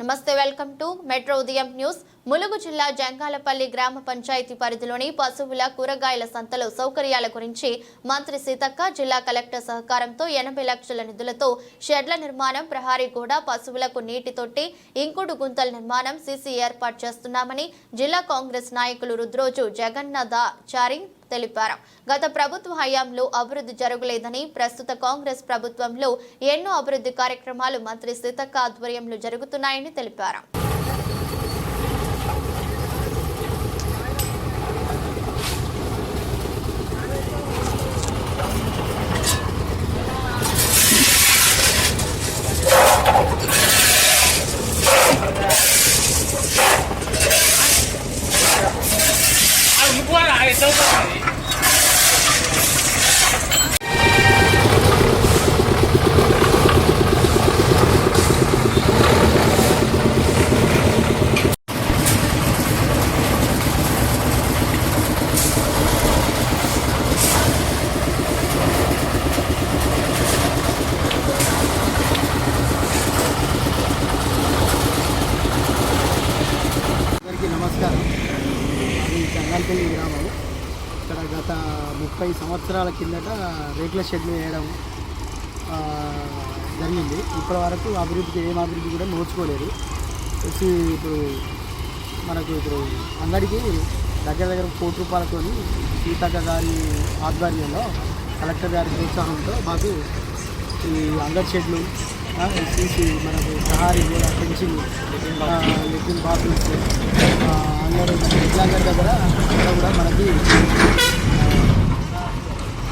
నమస్తే welcome to metro Udayam news. Mulugu జిల్లా జంగాలపల్లి గ్రామ పంచాయతీ పరిధిలోని పశువుల కూరగాయల సంతలో సౌకర్యాల గురించి మంత్రి సీతక్క జిల్లా కలెక్టర్ సహకారంతో ఎనభై లక్షల నిధులతో షెడ్ల నిర్మాణం ప్రహారీ గోడ పశువులకు నీటి తొట్టి ఇంకుడు గుంతల నిర్మాణం సీసీ ఏర్పాటు చేస్తున్నామని జిల్లా కాంగ్రెస్ నాయకులు రుద్రోజు జగన్నాథాచారి తెలిపారు. గత ప్రభుత్వ హయాంలో అభివృద్ధి జరగలేదని ప్రస్తుత కాంగ్రెస్ ప్రభుత్వంలో ఎన్నో అభివృద్ధి కార్యక్రమాలు మంత్రి సీతక్క ఆధ్వర్యంలో జరుగుతున్నాయని తెలిపారు. Ah, అది గ్రామం. ఇక్కడ గత ముప్పై సంవత్సరాల కిందట రేకుల షెడ్లు వేయడం జరిగింది. ఇప్పటి వరకు అభివృద్ధికి ఏం అభివృద్ధి కూడా నోచుకోలేదు. వచ్చి ఇప్పుడు మనకు ఇప్పుడు అందరికీ దగ్గర దగ్గర కోటి రూపాయలతో సీతక్క గారి ఆధ్వర్యంలో కలెక్టర్ గారి ప్రోత్సాహంతో మాకు ఈ అంగర్ షెడ్లు సీసీ మనకు సహారీ కూడా పెంచింగ్ లెట్రిన్ అందరూ అంగడి అంగడి దగ్గర అక్కడ కూడా మనకి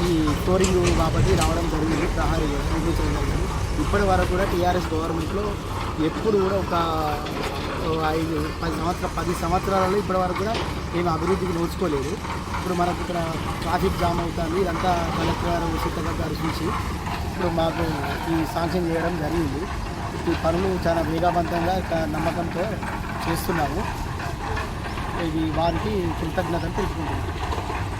ఈ స్టోరింగ్ కాబట్టి రావడం జరిగింది ప్రహారీ చూపించడం జరిగింది ఇప్పటి వరకు కూడా టీఆర్ఎస్ గవర్నమెంట్లో ఎప్పుడు కూడా ఒక ఐదు పది సంవత్సరాల పది సంవత్సరాలలో ఇప్పటి వరకు కూడా మేము అభివృద్ధికి నోచుకోలేదు ఇప్పుడు మనకు ఇక్కడ ట్రాఫిక్ జామ్ అవుతుంది ఇదంతా కలెక్టర్ గారు సీతక్క గారు చూసి ఇప్పుడు మాకు ఈ శాంక్షన్ చేయడం జరిగింది. ఈ పనులు చాలా వేగవంతంగా నమ్మకంతో చేస్తున్నాము ఇది వారికి కృతజ్ఞతలు తెలుపుకుంటున్నాను